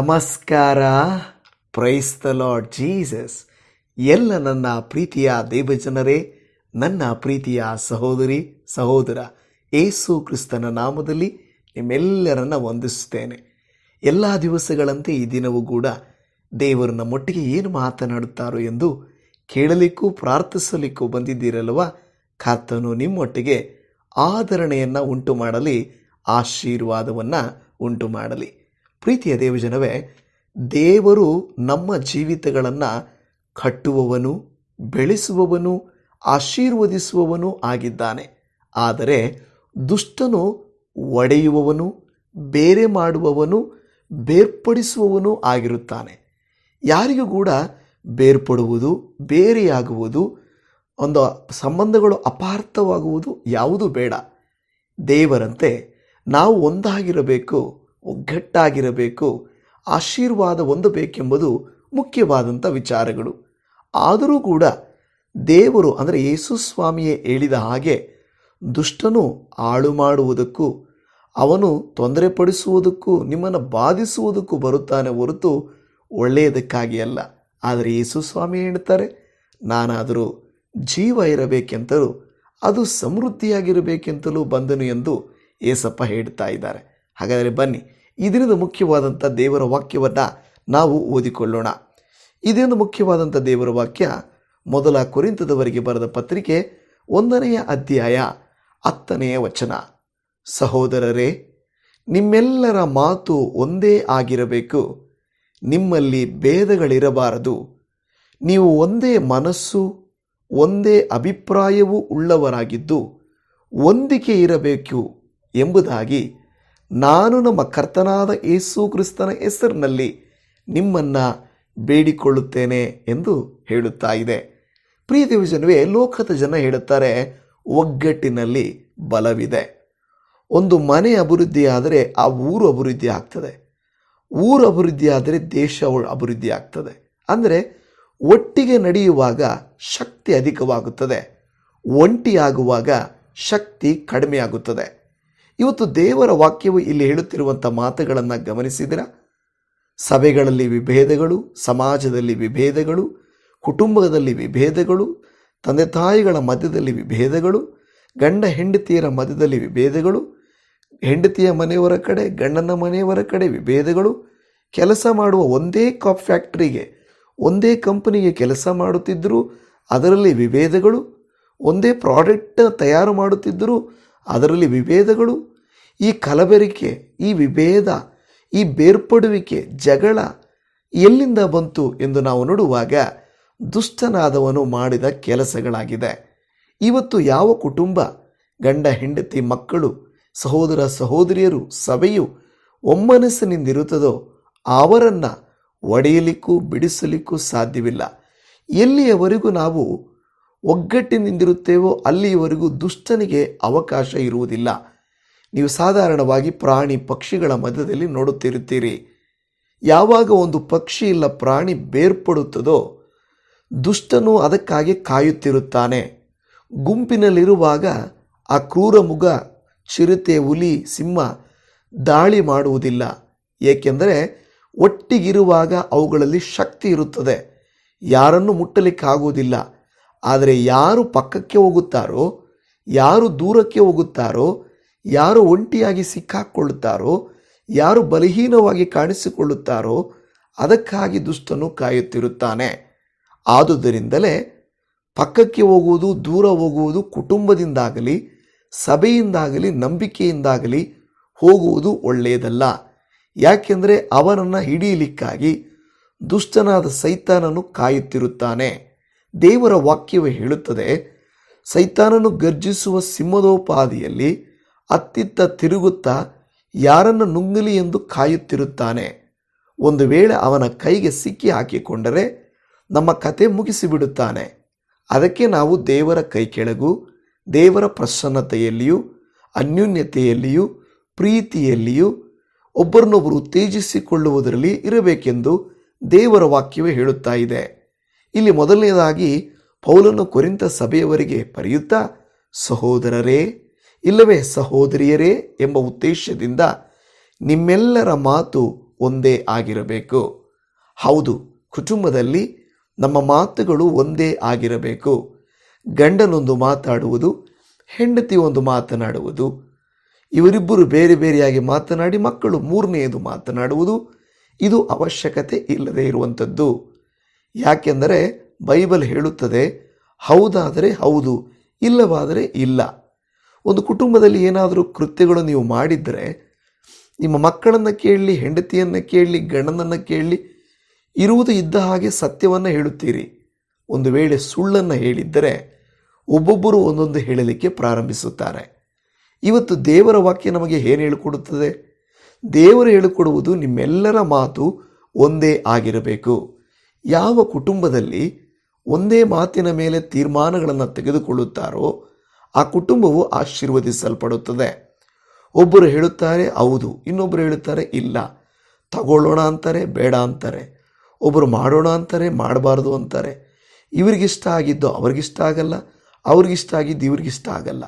ನಮಸ್ಕಾರ. Price the Lord Jesus ಎಲ್ಲ ನನ್ನ ಪ್ರೀತಿಯ ದೇವಜನರೇ, ನನ್ನ ಪ್ರೀತಿಯ ಸಹೋದರಿ, ಸಹೋದರ, ಏಸು ಕ್ರಿಸ್ತನ ನಾಮದಲ್ಲಿ ನಿಮ್ಮೆಲ್ಲರನ್ನು ವಂದಿಸುತ್ತೇನೆ. ಎಲ್ಲ ದಿವಸಗಳಂತೆ ಈ ದಿನವೂ ಕೂಡ ದೇವರು ನಮ್ಮೊಟ್ಟಿಗೆ ಏನು ಮಾತನಾಡುತ್ತಾರೋ ಎಂದು ಕೇಳಲಿಕ್ಕೂ ಪ್ರಾರ್ಥಿಸಲಿಕ್ಕೂ ಬಂದಿದ್ದೀರಲ್ವ ಕರ್ತನು ನಿಮ್ಮೊಟ್ಟಿಗೆ ಆಧರಣೆಯನ್ನು ಉಂಟು ಮಾಡಲಿ ಆಶೀರ್ವಾದವನ್ನು ಉಂಟು ಮಾಡಲಿ ಪ್ರೀತಿಯ ದೇವಜನವೇ, ದೇವರು ನಮ್ಮ ಜೀವಿತಗಳನ್ನು ಕಟ್ಟುವವನು, ಬೆಳೆಸುವವನು, ಆಶೀರ್ವದಿಸುವವನು ಆಗಿದ್ದಾನೆ. ಆದರೆ ದುಷ್ಟನು ಒಡೆಯುವವನು, ಬೇರೆ ಮಾಡುವವನು, ಬೇರ್ಪಡಿಸುವವನು ಆಗಿರುತ್ತಾನೆ. ಯಾರಿಗೂ ಕೂಡ ಬೇರ್ಪಡುವುದು, ಬೇರೆಯಾಗುವುದು, ಒಂದು ಸಂಬಂಧಗಳು ಅಪಾರ್ಥವಾಗುವುದು ಯಾವುದೂ ಬೇಡ. ದೇವರಂತೆ ನಾವು ಒಂದಾಗಿರಬೇಕು. ಒಗ್ಗಟ್ಟಾಗಿರಬೇಕು. ಆಶೀರ್ವಾದ ಹೊಂದಬೇಕೆಂಬುದು ಮುಖ್ಯವಾದಂಥ ವಿಚಾರಗಳು. ಆದರೂ ಕೂಡ ದೇವರು, ಅಂದರೆ ಯೇಸು ಸ್ವಾಮಿಯೇ ಹೇಳಿದ ಹಾಗೆ ದುಷ್ಟನು ಹಾಳು ಮಾಡುವುದಕ್ಕೂ ಅವನು ತೊಂದರೆಪಡಿಸುವುದಕ್ಕೂ, ನಿಮ್ಮನ್ನು ಬಾಧಿಸುವುದಕ್ಕೂ ಬರುತ್ತಾನೆ ಹೊರತು ಒಳ್ಳೆಯದಕ್ಕಾಗಿ ಅಲ್ಲ. ಆದರೆ ಯೇಸು ಸ್ವಾಮಿ ಹೇಳ್ತಾರೆ, ನಾನಾದರೂ ಜೀವ ಇರಬೇಕೆಂತಲೂ, ಅದು ಸಮೃದ್ಧಿಯಾಗಿರಬೇಕೆಂತಲೂ ಬಂದನು ಎಂದು ಏಸಪ್ಪ ಹೇಳ್ತಾ ಇದ್ದಾರೆ. ಹಾಗಾದರೆ ಬನ್ನಿ ಈ ದಿನದ ಮುಖ್ಯವಾದಂಥ ದೇವರ ವಾಕ್ಯವನ್ನು ನಾವು ಓದಿಕೊಳ್ಳೋಣ. ಈ ದಿನದ ಮುಖ್ಯವಾದಂಥ ದೇವರ ವಾಕ್ಯ ಮೊದಲ ಕುರಿತದವರೆಗೆ ಬರೆದ ಪತ್ರಿಕೆ ಒಂದನೆಯ ಅಧ್ಯಾಯ ಹತ್ತನೆಯ ವಚನ. ಸಹೋದರರೇ, ನಿಮ್ಮೆಲ್ಲರ ಮಾತು ಒಂದೇ ಆಗಿರಬೇಕು, ನಿಮ್ಮಲ್ಲಿ ಭೇದಗಳಿರಬಾರದು. ನೀವು ಒಂದೇ ಮನಸ್ಸು, ಒಂದೇ ಅಭಿಪ್ರಾಯವೂ ಉಳ್ಳವರಾಗಿದ್ದು, ಹೊಂದಿಕೆ ಇರಬೇಕು ಎಂಬುದಾಗಿ ನಾನು ನಮ್ಮ ಕರ್ತನಾದ ಯೇಸು ಕ್ರಿಸ್ತನ ಹೆಸರಿನಲ್ಲಿ ನಿಮ್ಮನ್ನು ಬೇಡಿಕೊಳ್ಳುತ್ತೇನೆ ಎಂದು ಹೇಳುತ್ತಾ ಇದೆ. ಪ್ರಿಯ ದೇವಜನವೇ, ಲೋಕದ ಜನ ಹೇಳುತ್ತಾರೆ, ಒಗ್ಗಟ್ಟಿನಲ್ಲಿ ಬಲವಿದೆ. ಒಂದು ಮನೆ ಅಭಿವೃದ್ಧಿಯಾದರೆ ಆ ಊರು ಅಭಿವೃದ್ಧಿ ಆಗ್ತದೆ. ಊರು ಅಭಿವೃದ್ಧಿ ಆದರೆ ದೇಶ ಅಭಿವೃದ್ಧಿ ಆಗ್ತದೆ. ಅಂದರೆ ಒಟ್ಟಿಗೆ ನಡೆಯುವಾಗ ಶಕ್ತಿ ಅಧಿಕವಾಗುತ್ತದೆ. ಒಂಟಿಯಾಗುವಾಗ ಶಕ್ತಿ ಕಡಿಮೆಯಾಗುತ್ತದೆ. ಇವತ್ತು ದೇವರ ವಾಕ್ಯವು ಇಲ್ಲಿ ಹೇಳುತ್ತಿರುವಂಥ ಮಾತುಗಳನ್ನು ಗಮನಿಸಿದಿರ ಸಭೆಗಳಲ್ಲಿ ವಿಭೇದಗಳು, ಸಮಾಜದಲ್ಲಿ ವಿಭೇದಗಳು, ಕುಟುಂಬದಲ್ಲಿ ವಿಭೇದಗಳು, ತಂದೆ ತಾಯಿಗಳ ಮಧ್ಯದಲ್ಲಿ ವಿಭೇದಗಳು, ಗಂಡ ಹೆಂಡತಿಯರ ಮಧ್ಯದಲ್ಲಿ ವಿಭೇದಗಳು, ಹೆಂಡತಿಯ ಮನೆಯವರ ಕಡೆ, ಗಂಡನ ಮನೆಯವರ ಕಡೆ ವಿಭೇದಗಳು, ಕೆಲಸ ಮಾಡುವ ಒಂದೇ ಕಾಪ್ ಫ್ಯಾಕ್ಟ್ರಿಗೆ, ಒಂದೇ ಕಂಪನಿಗೆ ಕೆಲಸ ಮಾಡುತ್ತಿದ್ದರೂ ಅದರಲ್ಲಿ ವಿಭೇದಗಳು, ಒಂದೇ ಪ್ರಾಡಕ್ಟ್ ತಯಾರು ಮಾಡುತ್ತಿದ್ದರೂ ಅದರಲ್ಲಿ ವಿಭೇದಗಳು, ಈ ಕಲಬೆರಿಕೆ, ಈ ವಿಭೇದ, ಈ ಬೇರ್ಪಡುವಿಕೆ, ಜಗಳ ಎಲ್ಲಿಂದ ಬಂತು ಎಂದು ನಾವು ನೋಡುವಾಗ ದುಷ್ಟನಾದವನು ಮಾಡಿದ ಕೆಲಸಗಳಾಗಿದೆ. ಇವತ್ತು ಯಾವ ಕುಟುಂಬ, ಗಂಡ, ಹೆಂಡತಿ, ಮಕ್ಕಳು, ಸಹೋದರ, ಸಹೋದರಿಯರು, ಸಭೆಯು ಒಮ್ಮನಸ್ಸಿನಿಂದಿರುತ್ತದೋ ಅವರನ್ನು ಒಡೆಯಲಿಕ್ಕೂ ಬಿಡಿಸಲಿಕ್ಕೂ ಸಾಧ್ಯವಿಲ್ಲ. ಎಲ್ಲಿಯವರೆಗೂ ನಾವು ಒಗ್ಗಟ್ಟಿನಿಂದಿರುತ್ತೇವೋ ಅಲ್ಲಿಯವರೆಗೂ ದುಷ್ಟನಿಗೆ ಅವಕಾಶ ಇರುವುದಿಲ್ಲ. ನೀವು ಸಾಧಾರಣವಾಗಿ ಪ್ರಾಣಿ ಪಕ್ಷಿಗಳ ಮಧ್ಯದಲ್ಲಿ ನೋಡುತ್ತಿರುತ್ತೀರಿ. ಯಾವಾಗ ಒಂದು ಪಕ್ಷಿ ಇಲ್ಲ ಪ್ರಾಣಿ ಬೇರ್ಪಡುತ್ತದೋ ದುಷ್ಟನು ಅದಕ್ಕಾಗಿ ಕಾಯುತ್ತಿರುತ್ತಾನೆ. ಗುಂಪಿನಲ್ಲಿರುವಾಗ ಆ ಕ್ರೂರ ಮುಗ, ಚಿರತೆ, ಹುಲಿ, ಸಿಂಹ ದಾಳಿ ಮಾಡುವುದಿಲ್ಲ. ಏಕೆಂದರೆ ಒಟ್ಟಿಗಿರುವಾಗ ಅವುಗಳಲ್ಲಿ ಶಕ್ತಿ ಇರುತ್ತದೆ. ಯಾರನ್ನು ಮುಟ್ಟಲಿಕ್ಕಾಗುವುದಿಲ್ಲ. ಆದರೆ ಯಾರು ಪಕ್ಕಕ್ಕೆ ಹೋಗುತ್ತಾರೋ, ಯಾರು ದೂರಕ್ಕೆ ಹೋಗುತ್ತಾರೋ, ಯಾರು ಒಂಟಿಯಾಗಿ ಸಿಕ್ಕಾಕ್ಕೊಳ್ಳುತ್ತಾರೋ ಯಾರು ಬಲಹೀನವಾಗಿ ಕಾಣಿಸಿಕೊಳ್ಳುತ್ತಾರೋ, ಅದಕ್ಕಾಗಿ ದುಷ್ಟನು ಕಾಯುತ್ತಿರುತ್ತಾನೆ. ಆದುದರಿಂದಲೇ ಪಕ್ಕಕ್ಕೆ ಹೋಗುವುದು, ದೂರ ಹೋಗುವುದು ಕುಟುಂಬದಿಂದಾಗಲಿ, ಸಭೆಯಿಂದಾಗಲಿ, ನಂಬಿಕೆಯಿಂದಾಗಲಿ ಹೋಗುವುದು ಒಳ್ಳೆಯದಲ್ಲ. ಯಾಕೆಂದರೆ ಅವನನ್ನು ಹಿಡಿಯಲಿಕ್ಕಾಗಿ ದುಷ್ಟನಾದ ಸೈತಾನನು ಕಾಯುತ್ತಿರುತ್ತಾನೆ. ದೇವರ ವಾಕ್ಯವೇ ಹೇಳುತ್ತದೆ, ಸೈತಾನನು ಗರ್ಜಿಸುವ ಸಿಂಹದೋಪಾದಿಯಲ್ಲಿ ಅತ್ತಿತ್ತ ತಿರುಗುತ್ತಾ ಯಾರನ್ನು ನುಂಗಲಿ ಎಂದು ಕಾಯುತ್ತಿರುತ್ತಾನೆ. ಒಂದು ವೇಳೆ ಅವನ ಕೈಗೆ ಸಿಕ್ಕಿ ಹಾಕಿಕೊಂಡರೆ ನಮ್ಮ ಕತೆ ಮುಗಿಸಿಬಿಡುತ್ತಾನೆ. ಅದಕ್ಕೆ ನಾವು ದೇವರ ಕೈ ಕೆಳಗು ದೇವರ ಪ್ರಸನ್ನತೆಯಲ್ಲಿಯೂ, ಅನ್ಯೋನ್ಯತೆಯಲ್ಲಿಯೂ, ಪ್ರೀತಿಯಲ್ಲಿಯೂ, ಒಬ್ಬರನ್ನೊಬ್ಬರು ಉತ್ತೇಜಿಸಿಕೊಳ್ಳುವುದರಲ್ಲಿ ಇರಬೇಕೆಂದು ದೇವರ ವಾಕ್ಯವೇ ಹೇಳುತ್ತಾ ಇದೆ. ಇಲ್ಲಿ ಮೊದಲನೇದಾಗಿ ಪೌಲನ್ನು ಕೊರಿಂತ ಸಭೆಯವರಿಗೆ ಬರೆಯುತ್ತಾ, ಸಹೋದರರೇ, ಇಲ್ಲವೇ ಸಹೋದರಿಯರೇ ಎಂಬ ಉದ್ದೇಶದಿಂದ ನಿಮ್ಮೆಲ್ಲರ ಮಾತು ಒಂದೇ ಆಗಿರಬೇಕು. ಹೌದು, ಕುಟುಂಬದಲ್ಲಿ ನಮ್ಮ ಮಾತುಗಳು ಒಂದೇ ಆಗಿರಬೇಕು. ಗಂಡನೊಂದು ಮಾತಾಡುವುದು, ಹೆಂಡತಿ ಒಂದು ಮಾತನಾಡುವುದು. ಇವರಿಬ್ಬರು ಬೇರೆ ಬೇರೆಯಾಗಿ ಮಾತನಾಡಿ ಮಕ್ಕಳು ಮೂರನೆಯದು ಮಾತನಾಡುವುದು. ಇದು ಅವಶ್ಯಕತೆ ಇಲ್ಲದೆ ಇರುವಂಥದ್ದು. ಯಾಕೆಂದರೆ ಬೈಬಲ್ ಹೇಳುತ್ತದೆ, ಹೌದಾದರೆ ಹೌದು, ಇಲ್ಲವಾದರೆ ಇಲ್ಲ. ಒಂದು ಕುಟುಂಬದಲ್ಲಿ ಏನಾದರೂ ಕೃತ್ಯಗಳು ನೀವು ಮಾಡಿದರೆ, ನಿಮ್ಮ ಮಕ್ಕಳನ್ನು ಕೇಳಲಿ ಹೆಂಡತಿಯನ್ನು ಕೇಳಲಿ ಗಂಡನನ್ನು ಕೇಳಲಿ ಇರುವುದು ಇದ್ದ ಹಾಗೆ ಸತ್ಯವನ್ನು ಹೇಳುತ್ತೀರಿ. ಒಂದು ವೇಳೆ ಸುಳ್ಳನ್ನು ಹೇಳಿದ್ದರೆ, ಒಬ್ಬೊಬ್ಬರು ಒಂದೊಂದು ಹೇಳಲಿಕ್ಕೆ ಪ್ರಾರಂಭಿಸುತ್ತಾರೆ. ಇವತ್ತು ದೇವರ ವಾಕ್ಯ ನಮಗೆ ಏನು ಹೇಳಿಕೊಡುತ್ತದೆ? ದೇವರು ಹೇಳಿಕೊಡುವುದು ನಿಮ್ಮೆಲ್ಲರ ಮಾತು ಒಂದೇ ಆಗಿರಬೇಕು. ಯಾವ ಕುಟುಂಬದಲ್ಲಿ ಒಂದೇ ಮಾತಿನ ಮೇಲೆ ತೀರ್ಮಾನಗಳನ್ನು ತೆಗೆದುಕೊಳ್ಳುತ್ತಾರೋ ಆ ಕುಟುಂಬವು ಆಶೀರ್ವದಿಸಲ್ಪಡುತ್ತದೆ. ಒಬ್ಬರು ಹೇಳುತ್ತಾರೆ, ಹೌದು. ಇನ್ನೊಬ್ಬರು ಹೇಳುತ್ತಾರೆ, ಇಲ್ಲ. ತಗೊಳ್ಳೋಣ ಅಂತಾರೆ, ಬೇಡ ಅಂತಾರೆ. ಒಬ್ಬರು ಮಾಡೋಣ ಅಂತಾರೆ, ಮಾಡಬಾರ್ದು ಅಂತಾರೆ. ಇವ್ರಿಗಿಷ್ಟ ಆಗಿದ್ದು ಅವ್ರಿಗಿಷ್ಟ ಆಗಲ್ಲ, ಅವ್ರಿಗಿಷ್ಟ ಆಗಿದ್ದು ಇವ್ರಿಗಿಷ್ಟ ಆಗಲ್ಲ.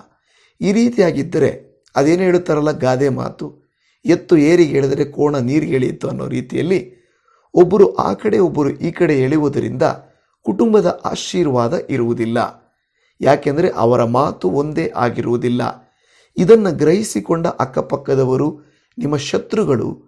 ಈ ರೀತಿಯಾಗಿದ್ದರೆ ಅದೇನು ಹೇಳುತ್ತಾರಲ್ಲ, ಗಾದೆ ಮಾತು. ಎತ್ತು ಏರಿಗೆ ಹೇಳಿದರೆ ಕೋಣ ನೀರಿಗೆ ಎಳೆಯಿತು ಅನ್ನೋ ರೀತಿಯಲ್ಲಿ ಒಬ್ಬರು ಆ ಕಡೆ, ಒಬ್ಬರು ಈ ಕಡೆ ಎಳೆಯುವುದರಿಂದ ಕುಟುಂಬದ ಆಶೀರ್ವಾದ ಇರುವುದಿಲ್ಲ. ಯಾಕೆಂದರೆ ಅವರ ಮಾತು ಒಂದೇ ಆಗಿರುವುದಿಲ್ಲ. ಇದನ್ನು ಗ್ರಹಿಸಿಕೊಂಡ ಅಕ್ಕಪಕ್ಕದವರು, ನಿಮ್ಮ ಶತ್ರುಗಳು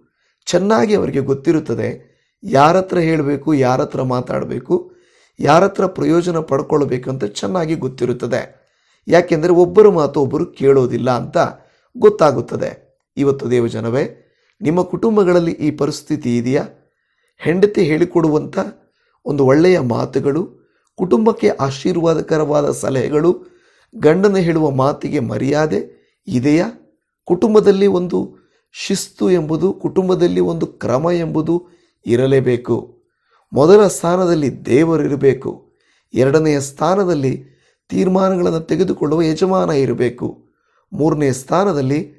ಚೆನ್ನಾಗಿ ಅವರಿಗೆ ಗೊತ್ತಿರುತ್ತದೆ. ಯಾರತ್ರ ಹೇಳಬೇಕು, ಯಾರತ್ರ ಮಾತಾಡಬೇಕು, ಯಾರತ್ರ ಪ್ರಯೋಜನ ಪಡ್ಕೊಳ್ಬೇಕಂತ ಚೆನ್ನಾಗಿ ಗೊತ್ತಿರುತ್ತದೆ. ಯಾಕೆಂದರೆ ಒಬ್ಬರ ಮಾತು ಒಬ್ಬರು ಕೇಳೋದಿಲ್ಲ ಅಂತ ಗೊತ್ತಾಗುತ್ತದೆ. ಇವತ್ತು ದೇವಜನವೇ, ನಿಮ್ಮ ಕುಟುಂಬಗಳಲ್ಲಿ ಈ ಪರಿಸ್ಥಿತಿ ಇದೆಯಾ? ಹೆಂಡತಿ ಹೇಳಿಕೊಡುವಂಥ ಒಂದು ಒಳ್ಳೆಯ ಮಾತುಗಳು, ಕುಟುಂಬಕ್ಕೆ ಆಶೀರ್ವಾದಕರವಾದ ಸಲಹೆಗಳು, ಗಂಡನ ಹೇಳುವ ಮಾತಿಗೆ ಮರ್ಯಾದೆ ಇದೆಯಾ? ಕುಟುಂಬದಲ್ಲಿ ಒಂದು ಶಿಸ್ತು ಎಂಬುದು, ಕುಟುಂಬದಲ್ಲಿ ಒಂದು ಕ್ರಮ ಎಂಬುದು ಇರಲೇಬೇಕು. ಮೊದಲ ಸ್ಥಾನದಲ್ಲಿ ದೇವರಿರಬೇಕು ಎರಡನೆಯ ಸ್ಥಾನದಲ್ಲಿ ತೀರ್ಮಾನಗಳನ್ನು ತೆಗೆದುಕೊಳ್ಳುವ ಯಜಮಾನ ಇರಬೇಕು. ಮೂರನೇ ಸ್ಥಾನದಲ್ಲಿ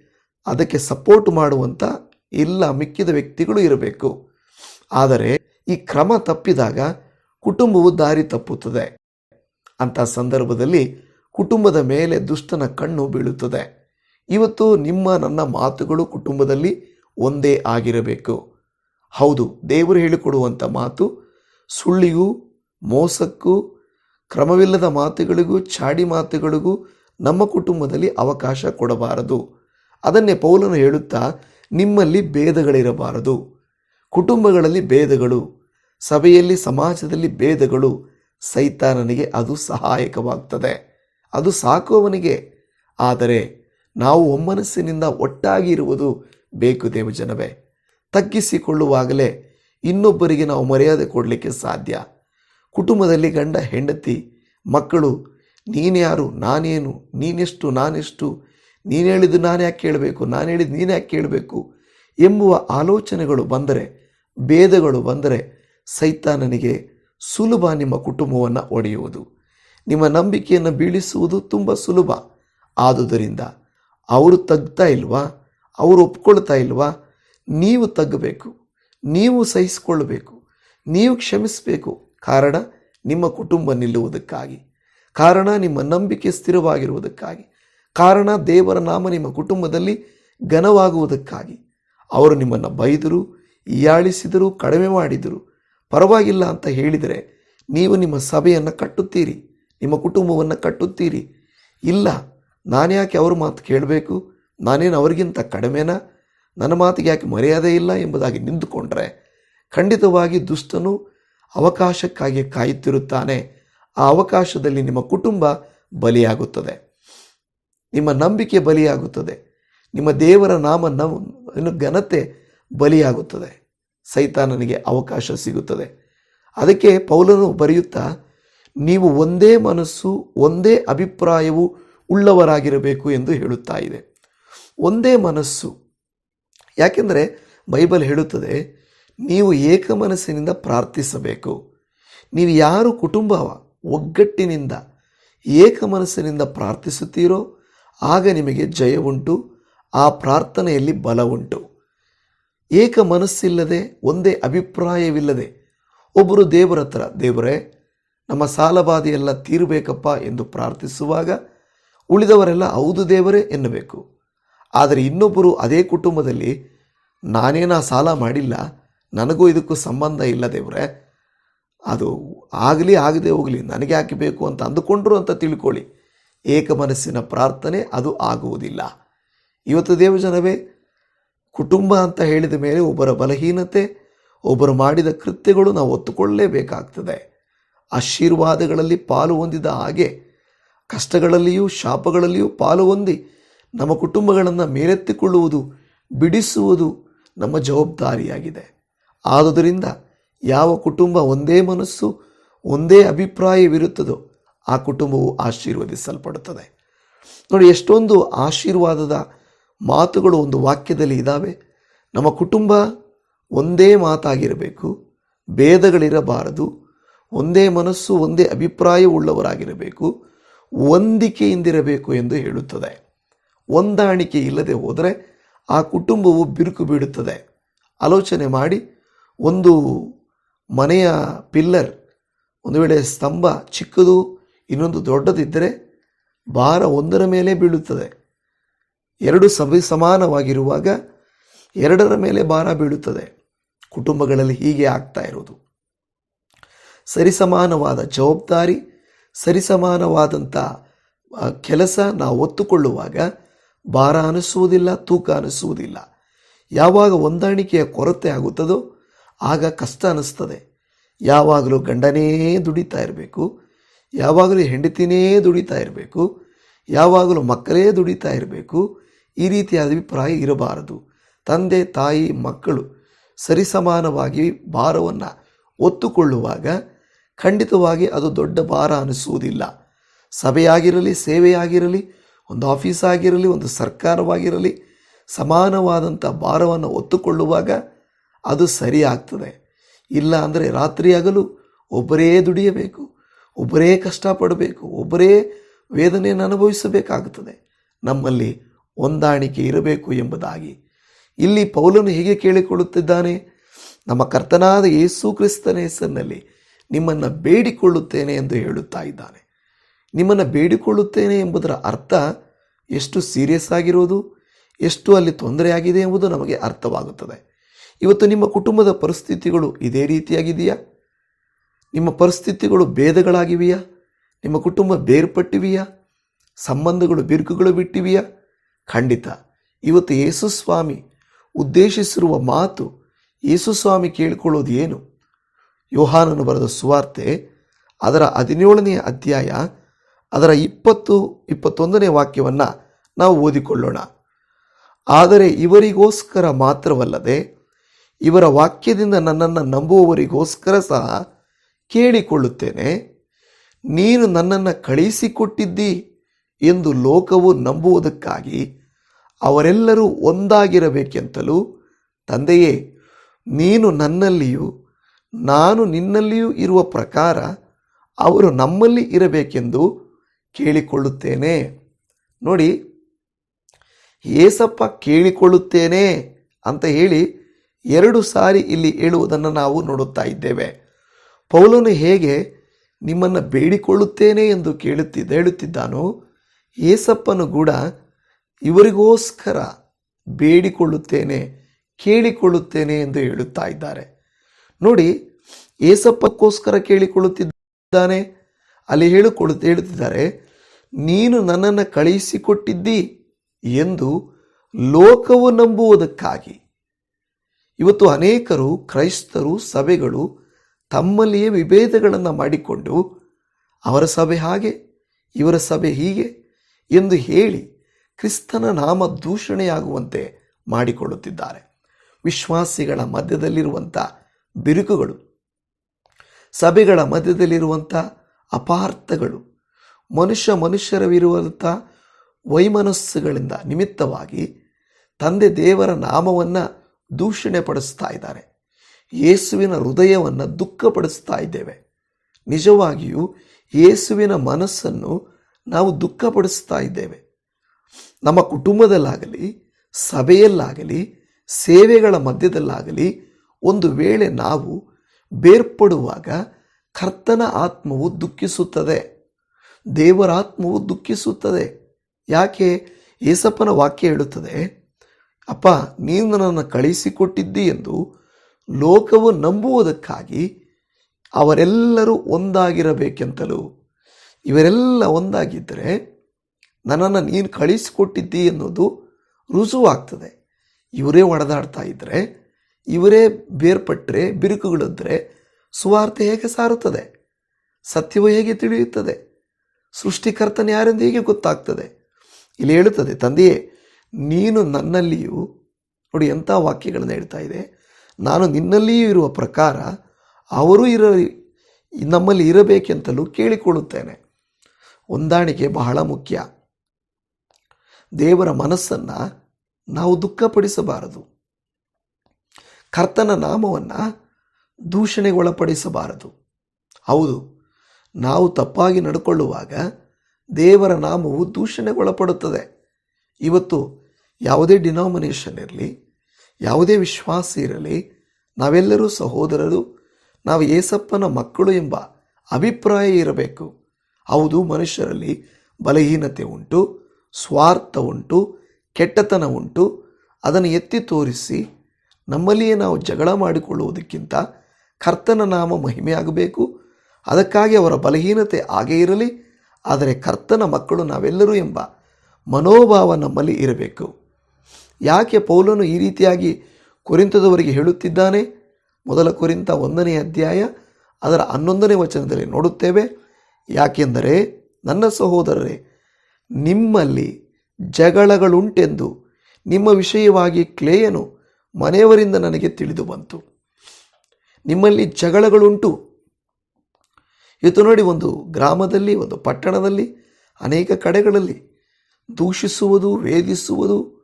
ಅದಕ್ಕೆ ಸಪೋರ್ಟ್ ಮಾಡುವಂಥ ಎಲ್ಲ ಮಿಕ್ಕಿದ ವ್ಯಕ್ತಿಗಳು ಇರಬೇಕು. ಆದರೆ ಈ ಕ್ರಮ ತಪ್ಪಿದಾಗ ಕುಟುಂಬವು ದಾರಿ ತಪ್ಪುತ್ತದೆ. ಅಂಥ ಸಂದರ್ಭದಲ್ಲಿ ಕುಟುಂಬದ ಮೇಲೆ ದುಷ್ಟನ ಕಣ್ಣು ಬೀಳುತ್ತದೆ. ಇವತ್ತು ನಿಮ್ಮ, ನನ್ನ ಮಾತುಗಳು ಕುಟುಂಬದಲ್ಲಿ ಒಂದೇ ಆಗಿರಬೇಕು. ಹೌದು, ದೇವರು ಹೇಳಿಕೊಡುವಂಥ ಮಾತು ಸುಳ್ಳಿಗೂ, ಮೋಸಕ್ಕೂ, ಕ್ರಮವಿಲ್ಲದ ಮಾತುಗಳಿಗೂ, ಚಾಡಿ ಮಾತುಗಳಿಗೂ ನಮ್ಮ ಕುಟುಂಬದಲ್ಲಿ ಅವಕಾಶ ಕೊಡಬಾರದು. ಅದನ್ನೇ ಪೌಲನು ಹೇಳುತ್ತಾ, ನಿಮ್ಮಲ್ಲಿ ಭೇದಗಳಿರಬಾರದು. ಕುಟುಂಬಗಳಲ್ಲಿ ಭೇದಗಳು, ಸಭೆಯಲ್ಲಿ ಸಮಾಜದಲ್ಲಿ ಭೇದಗಳು ಸೈತಾನನಿಗೆ ಅದು ಸಹಾಯಕವಾಗ್ತದೆ. ಅದು ಸಾಕುವವನಿಗೆ ಆದರೆ ನಾವು ಒಮ್ಮನಸ್ಸಿನಿಂದ ಒಟ್ಟಾಗಿ ಇರುವುದು ಬೇಕು ದೇವಜನವೇ. ತಗ್ಗಿಸಿಕೊಳ್ಳುವಾಗಲೇ ಇನ್ನೊಬ್ಬರಿಗೆ ನಾವು ಮರ್ಯಾದೆ ಕೊಡಲಿಕ್ಕೆ ಸಾಧ್ಯ. ಕುಟುಂಬದಲ್ಲಿ ಗಂಡ, ಹೆಂಡತಿ, ಮಕ್ಕಳು, ನೀನ್ಯಾರು, ನಾನೇನು, ನೀನೆಷ್ಟು, ನಾನೆಷ್ಟು, ನೀನು ಹೇಳಿದ್ದು ನಾನು ಯಾಕೆ ಕೇಳಬೇಕು, ನಾನು ಹೇಳಿದ್ದು ನೀನು ಯಾಕೆ ಕೇಳಬೇಕು ಎಂಬುವ ಆಲೋಚನೆಗಳು ಬಂದರೆ ಭೇದಗಳು ಬಂದರೆ ಸೈತಾನನಿಗೆ ಸುಲಭ ನಿಮ್ಮ ಕುಟುಂಬವನ್ನು ಒಡೆಯುವುದು. ನಿಮ್ಮ ನಂಬಿಕೆಯನ್ನು ಬೀಳಿಸುವುದು ತುಂಬ ಸುಲಭ. ಆದುದರಿಂದ ಅವರು ತಗ್ತಾ ಇಲ್ವಾ? ಅವರು ಒಪ್ಕೊಳ್ತಾ ಇಲ್ವಾ? ನೀವು ತಗ್ಗಬೇಕು ನೀವು ಸಹಿಸಿಕೊಳ್ಳಬೇಕು, ನೀವು ಕ್ಷಮಿಸಬೇಕು. ಕಾರಣ ನಿಮ್ಮ ಕುಟುಂಬ ನಿಲ್ಲುವುದಕ್ಕಾಗಿ. ಕಾರಣ ನಿಮ್ಮ ನಂಬಿಕೆ ಸ್ಥಿರವಾಗಿರುವುದಕ್ಕಾಗಿ. ಕಾರಣ ದೇವರ ನಾಮ ನಿಮ್ಮ ಕುಟುಂಬದಲ್ಲಿ ಘನವಾಗುವುದಕ್ಕಾಗಿ. ಅವರು ನಿಮ್ಮನ್ನು ಬೈದರು ಹೀಯಾಳಿಸಿದರು, ಕಡಿಮೆ ಮಾಡಿದರು, ಪರವಾಗಿಲ್ಲ ಅಂತ ಹೇಳಿದರೆ ನೀವು ನಿಮ್ಮ ಸಭೆಯನ್ನು ಕಟ್ಟುತ್ತೀರಿ, ನಿಮ್ಮ ಕುಟುಂಬವನ್ನು ಕಟ್ಟುತ್ತೀರಿ. ಇಲ್ಲ, ನಾನ್ಯಾಕೆ ಅವ್ರ ಮಾತು ಕೇಳಬೇಕು? ನಾನೇನು ಅವರಿಗಿಂತ ಕಡಿಮೆನಾ? ನನ್ನ ಮಾತಿಗೆ ಯಾಕೆ ಮರ್ಯಾದೆ ಇಲ್ಲ ಎಂಬುದಾಗಿ ನಿಂತುಕೊಂಡ್ರೆ ಖಂಡಿತವಾಗಿ ದುಷ್ಟನು ಅವಕಾಶಕ್ಕಾಗಿ ಕಾಯುತ್ತಿರುತ್ತಾನೆ. ಆ ಅವಕಾಶದಲ್ಲಿ ನಿಮ್ಮ ಕುಟುಂಬ ಬಲಿಯಾಗುತ್ತದೆ. ನಿಮ್ಮ ನಂಬಿಕೆ ಬಲಿಯಾಗುತ್ತದೆ. ನಿಮ್ಮ ದೇವರ ನಾಮ ನಮ್ ಘನತೆ ಬಲಿಯಾಗುತ್ತದೆ. ಸೈತಾನನಿಗೆ ಅವಕಾಶ ಸಿಗುತ್ತದೆ. ಅದಕ್ಕೆ ಪೌಲನು ಬರೆಯುತ್ತಾ, ನೀವು ಒಂದೇ ಮನಸ್ಸು, ಒಂದೇ ಅಭಿಪ್ರಾಯವು ಉಳ್ಳವರಾಗಿರಬೇಕು ಎಂದು ಹೇಳುತ್ತಾ ಇದೆ. ಒಂದೇ ಮನಸ್ಸು. ಯಾಕೆಂದರೆ ಬೈಬಲ್ ಹೇಳುತ್ತದೆ, ನೀವು ಏಕ ಮನಸ್ಸಿನಿಂದ ಪ್ರಾರ್ಥಿಸಬೇಕು. ನೀವು ಯಾರು ಕುಟುಂಬವ, ಒಗ್ಗಟ್ಟಿನಿಂದ ಏಕ ಮನಸ್ಸಿನಿಂದ ಪ್ರಾರ್ಥಿಸುತ್ತೀರೋ, ಆಗ ನಿಮಗೆ ಜಯ ಉಂಟು ಆ ಪ್ರಾರ್ಥನೆಯಲ್ಲಿ ಬಲ ಉಂಟು ಏಕ ಮನಸ್ಸಿಲ್ಲದೆ, ಒಂದೇ ಅಭಿಪ್ರಾಯವಿಲ್ಲದೆ ಒಬ್ಬರು ದೇವರ ಹತ್ರ, ದೇವರೇ, ನಮ್ಮ ಸಾಲಬಾಧೆಯೆಲ್ಲ ತೀರಬೇಕಪ್ಪ ಎಂದು ಪ್ರಾರ್ಥಿಸುವಾಗ ಉಳಿದವರೆಲ್ಲ, ಹೌದು ದೇವರೇ ಎನ್ನಬೇಕು. ಆದರೆ ಇನ್ನೊಬ್ಬರು ಅದೇ ಕುಟುಂಬದಲ್ಲಿ, ನಾನೇನ ಸಾಲ ಮಾಡಿಲ್ಲ, ನನಗೂ ಇದಕ್ಕೂ ಸಂಬಂಧ ಇಲ್ಲ ದೇವರೇ, ಅದು ಆಗಲಿ ಆಗದೆ ಹೋಗಲಿ, ನನಗೆ ಯಾಕೆ ಬೇಕು ಅಂತ ಅಂದುಕೊಂಡ್ರು ಅಂತ ತಿಳ್ಕೊಳ್ಳಿ. ಏಕ ಮನಸ್ಸಿನ ಪ್ರಾರ್ಥನೆ ಅದು ಆಗುವುದಿಲ್ಲ. ಇವತ್ತು ದೇವಜನವೇ ಕುಟುಂಬ ಅಂತ ಹೇಳಿದ ಮೇಲೆ ಒಬ್ಬರ ಬಲಹೀನತೆ, ಒಬ್ಬರು ಮಾಡಿದ ಕೃತ್ಯಗಳು ನಾವು ಒತ್ತುಕೊಳ್ಳಲೇಬೇಕಾಗ್ತದೆ ಆಶೀರ್ವಾದಗಳಲ್ಲಿ ಪಾಲು ಹೊಂದಿದ ಹಾಗೆ ಕಷ್ಟಗಳಲ್ಲಿಯೂ ಶಾಪಗಳಲ್ಲಿಯೂ ಪಾಲು ಹೊಂದಿ ನಮ್ಮ ಕುಟುಂಬಗಳನ್ನು ಮೇಲೆತ್ತಿಕೊಳ್ಳುವುದು, ಬಿಡಿಸುವುದು ನಮ್ಮ ಜವಾಬ್ದಾರಿಯಾಗಿದೆ. ಆದುದರಿಂದ ಯಾವ ಕುಟುಂಬ ಒಂದೇ ಮನಸ್ಸು, ಒಂದೇ ಅಭಿಪ್ರಾಯವಿರುತ್ತದೋ ಆ ಕುಟುಂಬವು ಆಶೀರ್ವದಿಸಲ್ಪಡುತ್ತದೆ. ನೋಡಿ, ಎಷ್ಟೊಂದು ಆಶೀರ್ವಾದದ ಮಾತುಗಳು ಒಂದು ವಾಕ್ಯದಲ್ಲಿ ಇದ್ದಾವೆ. ನಮ್ಮ ಕುಟುಂಬ ಒಂದೇ ಮಾತಾಗಿರಬೇಕು, ಭೇದಗಳಿರಬಾರದು, ಒಂದೇ ಮನಸ್ಸು, ಒಂದೇ ಅಭಿಪ್ರಾಯವುಳ್ಳವರಾಗಿರಬೇಕು ಹೊಂದಿಕೆಯಿಂದಿರಬೇಕು ಎಂದು ಹೇಳುತ್ತದೆ. ಹೊಂದಾಣಿಕೆ ಇಲ್ಲದೆ ಹೋದರೆ ಆ ಕುಟುಂಬವು ಬಿರುಕು ಬೀಡುತ್ತದೆ ಆಲೋಚನೆ ಮಾಡಿ, ಒಂದು ಮನೆಯ ಪಿಲ್ಲರ್, ಒಂದು ವೇಳೆ ಸ್ತಂಭ ಚಿಕ್ಕದು, ಇನ್ನೊಂದು ದೊಡ್ಡದಿದ್ದರೆ ಭಾರ ಒಂದರ ಮೇಲೆ ಬೀಳುತ್ತದೆ. ಎರಡು ಸಭೆ ಸಮಾನವಾಗಿರುವಾಗ ಎರಡರ ಮೇಲೆ ಭಾರ ಬೀಳುತ್ತದೆ. ಕುಟುಂಬಗಳಲ್ಲಿ ಹೀಗೆ ಆಗ್ತಾ ಇರೋದು ಸರಿಸಮಾನವಾದ ಜವಾಬ್ದಾರಿ ಸರಿಸಮಾನವಾದಂಥ ಕೆಲಸ ನಾವು ಒತ್ತುಕೊಳ್ಳುವಾಗ ಭಾರ ಅನಿಸುವುದಿಲ್ಲ, ತೂಕ ಅನಿಸುವುದಿಲ್ಲ. ಯಾವಾಗ ಹೊಂದಾಣಿಕೆಯ ಕೊರತೆ ಆಗುತ್ತದೋ ಆಗ ಕಷ್ಟ ಅನಿಸ್ತದೆ. ಯಾವಾಗಲೂ ಗಂಡನೇ ದುಡಿತಾ ಇರಬೇಕು, ಯಾವಾಗಲೂ ಹೆಂಡತಿನೇ ದುಡಿತಾ ಇರಬೇಕು, ಯಾವಾಗಲೂ ಮಕ್ಕಳೇ ದುಡಿತಾ ಇರಬೇಕು ಈ ರೀತಿಯ ಅಭಿಪ್ರಾಯ ಇರಬಾರದು. ತಂದೆ, ತಾಯಿ, ಮಕ್ಕಳು ಸರಿಸಮಾನವಾಗಿ ಭಾರವನ್ನು ಒತ್ತುಕೊಳ್ಳುವಾಗ ಖಂಡಿತವಾಗಿ ಅದು ದೊಡ್ಡ ಭಾರ ಅನಿಸುವುದಿಲ್ಲ. ಸಭೆಯಾಗಿರಲಿ, ಸೇವೆಯಾಗಿರಲಿ, ಒಂದು ಆಫೀಸ್ ಆಗಿರಲಿ ಒಂದು ಸರ್ಕಾರವಾಗಿರಲಿ ಸಮಾನವಾದಂಥ ಭಾರವನ್ನು ಒತ್ತುಕೊಳ್ಳುವಾಗ ಅದು ಸರಿಯಾಗ್ತದೆ. ಇಲ್ಲ ಅಂದರೆ ರಾತ್ರಿಯಾಗಲು ಒಬ್ಬರೇ ದುಡಿಯಬೇಕು, ಒಬ್ಬರೇ ಕಷ್ಟಪಡಬೇಕು, ಒಬ್ಬರೇ ವೇದನೆಯನ್ನು ಅನುಭವಿಸಬೇಕಾಗುತ್ತದೆ ನಮ್ಮಲ್ಲಿ ಹೊಂದಾಣಿಕೆ ಇರಬೇಕು ಎಂಬುದಾಗಿ. ಇಲ್ಲಿ ಪೌಲನು ಹೇಗೆ ಕೇಳಿಕೊಳ್ಳುತ್ತಿದ್ದಾನೆ, ನಮ್ಮ ಕರ್ತನಾದ ಯೇಸು ಕ್ರಿಸ್ತನ ಹೆಸರಿನಲ್ಲಿ ನಿಮ್ಮನ್ನು ಬೇಡಿಕೊಳ್ಳುತ್ತೇನೆ ಎಂದು ಹೇಳುತ್ತಾ ಇದ್ದಾನೆ. ನಿಮ್ಮನ್ನು ಬೇಡಿಕೊಳ್ಳುತ್ತೇನೆ ಎಂಬುದರ ಅರ್ಥ ಎಷ್ಟು ಸೀರಿಯಸ್ ಆಗಿರುವುದು ಎಷ್ಟು ಅಲ್ಲಿ ತೊಂದರೆಯಾಗಿದೆ ಎಂಬುದು ನಮಗೆ ಅರ್ಥವಾಗುತ್ತದೆ. ಇವತ್ತು ನಿಮ್ಮ ಕುಟುಂಬದ ಪರಿಸ್ಥಿತಿಗಳು ಇದೇ ರೀತಿಯಾಗಿದೆಯಾ? ನಿಮ್ಮ ಪರಿಸ್ಥಿತಿಗಳು ಭೇದಗಳಾಗಿವೆಯಾ? ನಿಮ್ಮ ಕುಟುಂಬ ಬೇರ್ಪಟ್ಟಿವೆಯಾ? ಸಂಬಂಧಗಳು ಬಿರುಕುಗಳು ಬಿಟ್ಟಿವೆಯಾ? ಖಂಡಿತ. ಇವತ್ತು ಯೇಸುಸ್ವಾಮಿ ಉದ್ದೇಶಿಸಿರುವ ಮಾತು ಯೇಸುಸ್ವಾಮಿ ಕೇಳಿಕೊಳ್ಳೋದು ಏನು? ಯೋಹಾನನು ಬರೆದ ಸುವಾರ್ತೆ ಅದರ ಹದಿನೇಳನೆಯ ಅಧ್ಯಾಯ ಅದರ ಇಪ್ಪತ್ತು, ಇಪ್ಪತ್ತೊಂದನೇ ವಾಕ್ಯವನ್ನು ನಾವು ಓದಿಕೊಳ್ಳೋಣ. ಆದರೆ ಇವರಿಗೋಸ್ಕರ ಮಾತ್ರವಲ್ಲದೆ ಇವರ ವಾಕ್ಯದಿಂದ ನನ್ನನ್ನು ನಂಬುವವರಿಗೋಸ್ಕರ ಸಹ ಕೇಳಿಕೊಳ್ಳುತ್ತೇನೆ. ನೀನು ನನ್ನನ್ನು ಕಳುಹಿಸಿಕೊಟ್ಟಿದ್ದಿ ಎಂದು ಲೋಕವು ನಂಬುವುದಕ್ಕಾಗಿ ಅವರೆಲ್ಲರೂ ಒಂದಾಗಿರಬೇಕೆಂತಲೂ ತಂದೆಯೇ, ನೀನು ನನ್ನಲ್ಲಿಯೂ ನಾನು ನಿನ್ನಲ್ಲಿಯೂ ಇರುವ ಪ್ರಕಾರ ಅವರು ನಮ್ಮಲ್ಲಿ ಇರಬೇಕೆಂದು ಕೇಳಿಕೊಳ್ಳುತ್ತೇನೆ. ನೋಡಿ, ಏಸಪ್ಪ ಕೇಳಿಕೊಳ್ಳುತ್ತೇನೆ ಅಂತ ಹೇಳಿ ಎರಡು ಸಾರಿ ಇಲ್ಲಿ ಹೇಳುವುದನ್ನು ನಾವು ನೋಡುತ್ತಾ ಇದ್ದೇವೆ. ಪೌಲನು ಹೇಗೆ ನಿಮ್ಮನ್ನು ಬೇಡಿಕೊಳ್ಳುತ್ತೇನೆ ಎಂದು ಕೇಳುತ್ತಿದ್ದ ಹೇಳುತ್ತಿದ್ದಾನೋ ಏಸಪ್ಪನು ಕೂಡ ಇವರಿಗೋಸ್ಕರ ಬೇಡಿಕೊಳ್ಳುತ್ತೇನೆ, ಕೇಳಿಕೊಳ್ಳುತ್ತೇನೆ ಎಂದು ಹೇಳುತ್ತಾ ಇದ್ದಾರೆ. ನೋಡಿ, ಏಸಪ್ಪಕ್ಕೋಸ್ಕರ ಕೇಳಿಕೊಳ್ಳುತ್ತಿದ್ದಾನೆ, ಅಲ್ಲಿ ಹೇಳಿಕೊಳ್ಳು ಹೇಳುತ್ತಿದ್ದಾರೆ, ನೀನು ನನ್ನನ್ನು ಕಳುಹಿಸಿಕೊಟ್ಟಿದ್ದಿ ಎಂದು ಲೋಕವು ನಂಬುವುದಕ್ಕಾಗಿ. ಇವತ್ತು ಅನೇಕರು, ಕ್ರೈಸ್ತರು, ಸಭೆಗಳು ತಮ್ಮಲ್ಲಿಯೇ ವಿಭೇದಗಳನ್ನು ಮಾಡಿಕೊಂಡು, ಅವರ ಸಭೆ ಹಾಗೆ, ಇವರ ಸಭೆ ಹೀಗೆ ಎಂದು ಹೇಳಿ ಕ್ರಿಸ್ತನ ನಾಮ ದೂಷಣೆಯಾಗುವಂತೆ ಮಾಡಿಕೊಳ್ಳುತ್ತಿದ್ದಾರೆ. ವಿಶ್ವಾಸಿಗಳ ಮಧ್ಯದಲ್ಲಿರುವಂಥ ಬಿರುಕುಗಳು, ಸಭೆಗಳ ಮಧ್ಯದಲ್ಲಿರುವಂಥ ಅಪಾರ್ಥಗಳು, ಮನುಷ್ಯ ಮನುಷ್ಯರವಿರುವಂಥ ವೈಮನಸ್ಸುಗಳಿಂದ ನಿಮಿತ್ತವಾಗಿ ತಂದೆ ದೇವರ ನಾಮವನ್ನು ದೂಷಣೆ ಪಡಿಸ್ತಾ ಇದ್ದಾರೆ. ಯೇಸುವಿನ ಹೃದಯವನ್ನು ದುಃಖಪಡಿಸ್ತಾ ಇದ್ದೇವೆ. ನಿಜವಾಗಿಯೂ ಯೇಸುವಿನ ಮನಸ್ಸನ್ನು ನಾವು ದುಃಖಪಡಿಸ್ತಾ ಇದ್ದೇವೆ. ನಮ್ಮ ಕುಟುಂಬದಲ್ಲಾಗಲಿ, ಸಭೆಯಲ್ಲಾಗಲಿ, ಸೇವೆಗಳ ಮಧ್ಯದಲ್ಲಾಗಲಿ ಒಂದು ವೇಳೆ ನಾವು ಬೇರ್ಪಡುವಾಗ ಕರ್ತನ ಆತ್ಮವು ದುಃಖಿಸುತ್ತದೆ. ದೇವರ ಆತ್ಮವು ದುಃಖಿಸುತ್ತದೆ. ಯಾಕೆ? ಏಸಪ್ಪನ ವಾಕ್ಯ ಹೇಳುತ್ತದೆ, ಅಪ್ಪ, ನೀನು ನನ್ನನ್ನು ಕಳಿಸಿಕೊಟ್ಟಿದ್ದಿ ಎಂದು ಲೋಕವು ನಂಬುವುದಕ್ಕಾಗಿ ಅವರೆಲ್ಲರೂ ಒಂದಾಗಿರಬೇಕೆಂತಲೂ. ಇವರೆಲ್ಲ ಒಂದಾಗಿದ್ದರೆ ನನ್ನನ್ನು ನೀನು ಕಳಿಸಿಕೊಟ್ಟಿದ್ದಿ ಅನ್ನೋದು ರುಜುವಾಗ್ತದೆ. ಇವರೇ ಒಡೆದಾಡ್ತಾ ಇದ್ದರೆ, ಇವರೇ ಬೇರ್ಪಟ್ಟರೆ ಬಿರುಕುಗಳಿದ್ದರೆ ಸುವಾರ್ತೆ ಹೇಗೆ ಸಾರುತ್ತದೆ? ಸತ್ಯವು ಹೇಗೆ ತಿಳಿಯುತ್ತದೆ? ಸೃಷ್ಟಿಕರ್ತನ ಯಾರೆಂದು ಹೇಗೆ ಗೊತ್ತಾಗ್ತದೆ? ಇಲ್ಲಿ ಹೇಳುತ್ತದೆ, ತಂದೆಯೇ, ನೀನು ನನ್ನಲ್ಲಿಯೂ, ನೋಡಿ ಎಂಥ ವಾಕ್ಯಗಳನ್ನು ಹೇಳ್ತಾ ಇದೆ, ನಾನು ನಿನ್ನಲ್ಲಿಯೂ ಇರುವ ಪ್ರಕಾರ ಅವರು ಇರ ನಮ್ಮಲ್ಲಿ ಇರಬೇಕೆಂತಲೂ ಕೇಳಿಕೊಳ್ಳುತ್ತೇನೆ. ಹೊಂದಾಣಿಕೆ ಬಹಳ ಮುಖ್ಯ. ದೇವರ ಮನಸ್ಸನ್ನು ನಾವು ದುಃಖಪಡಿಸಬಾರದು. ಕರ್ತನ ನಾಮವನ್ನು ದೂಷಣೆಗೊಳಪಡಿಸಬಾರದು. ಹೌದು, ನಾವು ತಪ್ಪಾಗಿ ನಡ್ಕೊಳ್ಳುವಾಗ ದೇವರ ನಾಮವು ದೂಷಣೆಗೊಳಪಡುತ್ತದೆ. ಇವತ್ತು ಯಾವುದೇ ಡಿನಾಮಿನೇಷನ್ ಇರಲಿ, ಯಾವುದೇ ವಿಶ್ವಾಸ ಇರಲಿ, ನಾವೆಲ್ಲರೂ ಸಹೋದರರು, ನಾವು ಏಸಪ್ಪನ ಮಕ್ಕಳು ಎಂಬ ಅಭಿಪ್ರಾಯ ಇರಬೇಕು. ಹೌದು, ಮನುಷ್ಯರಲ್ಲಿ ಬಲಹೀನತೆ ಉಂಟು, ಸ್ವಾರ್ಥ ಉಂಟು, ಕೆಟ್ಟತನ ಉಂಟು. ಅದನ್ನು ಎತ್ತಿ ತೋರಿಸಿ ನಮ್ಮಲ್ಲಿಯೇ ನಾವು ಜಗಳ ಮಾಡಿಕೊಳ್ಳುವುದಕ್ಕಿಂತ ಕರ್ತನ ನಾಮ ಮಹಿಮೆಯಾಗಬೇಕು. ಅದಕ್ಕಾಗಿ ಅವರ ಬಲಹೀನತೆ ಹಾಗೇ ಇರಲಿ, ಆದರೆ ಕರ್ತನ ಮಕ್ಕಳು ನಾವೆಲ್ಲರೂ ಎಂಬ ಮನೋಭಾವ ನಮ್ಮಲ್ಲಿ ಇರಬೇಕು. ಯಾಕೆ ಪೌಲನು ಈ ರೀತಿಯಾಗಿ ಕುರಿತದವರಿಗೆ ಹೇಳುತ್ತಿದ್ದಾನೆ? ಮೊದಲ ಕುರಿತ ಒಂದನೇ ಅಧ್ಯಾಯ, ಅದರ ಹನ್ನೊಂದನೇ ವಚನದಲ್ಲಿ ನೋಡುತ್ತೇವೆ. ಯಾಕೆಂದರೆ ನನ್ನ ಸಹೋದರರೇ, ನಿಮ್ಮಲ್ಲಿ ಜಗಳಗಳುಂಟೆಂದು ನಿಮ್ಮ ವಿಷಯವಾಗಿ ಕ್ಲೇಯನು ಮನೆಯವರಿಂದ ನನಗೆ ತಿಳಿದು ಬಂತು. ನಿಮ್ಮಲ್ಲಿ ಜಗಳಗಳುಂಟು. ಇದು ನೋಡಿ ಒಂದು ಗ್ರಾಮದಲ್ಲಿ, ಒಂದು ಪಟ್ಟಣದಲ್ಲಿ, ಅನೇಕ ಕಡೆಗಳಲ್ಲಿ ದೂಷಿಸುವುದು, ವೇದಿಸುವುದು,